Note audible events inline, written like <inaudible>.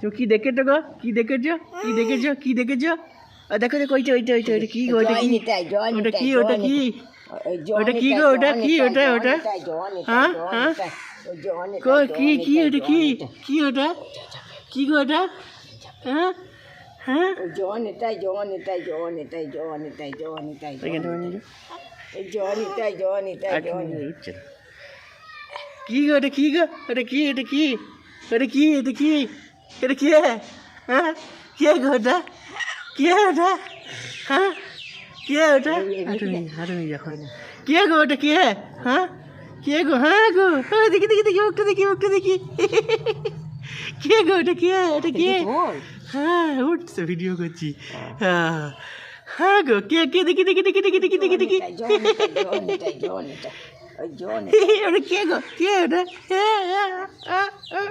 তুমি কি দেখেছ গো? কি দেখেছ? কি দেখেছ? কি দেখেছ? আর দেখো দেখো ওইটা ওইটা ওইটা ওইটা কি ওইটা কি? ওটা কি? ওটা কি? ওটা কি গো? ওটা কি? ওটা ওটা? হ্যাঁ? হ্যাঁ? নিতাই, কো কি কি ওটা কি? কি ওটা? কি গো ওটা? হ্যাঁ? হ্যাঁ? ওই জয় নিতাই, জয় নিতাই, জয় নিতাই, জয় নিতাই, জয় নিতাই, জয় এখানটা নিতাই। বানিয়ে দাও। ওই জয় নিতাই, জয় নিতাই, আট জয় মিনিট নিতাই। উঠছে না। কি গো এটা কি গো? এটা কি এটা কি? এটা কি এটা কি? এটা কি হ্যাঁ? কে ওটা কে ওটা হ্যাঁ? কে ওটা হাঁটুনি হাঁটুনি যখন কে গো ওটা কে হ্যাঁ? কে গো? হ্যাঁ গো? দেখি দেখি দেখি মুখটা দেখি মুখটা দেখি। কে গো ওটা কে এটা কে। হ্যাঁ উঠছে ভিডিও করছি। হ্যাঁ। হ্যাঁ গো কে কে দেখি দেখি দেখি দেখি দেখি দেখি দেখি। <laughs> ওটা কে গো? কে ওটা হ্যাঁ, হ্যাঁ, হ্যাঁ, হ্যাঁ।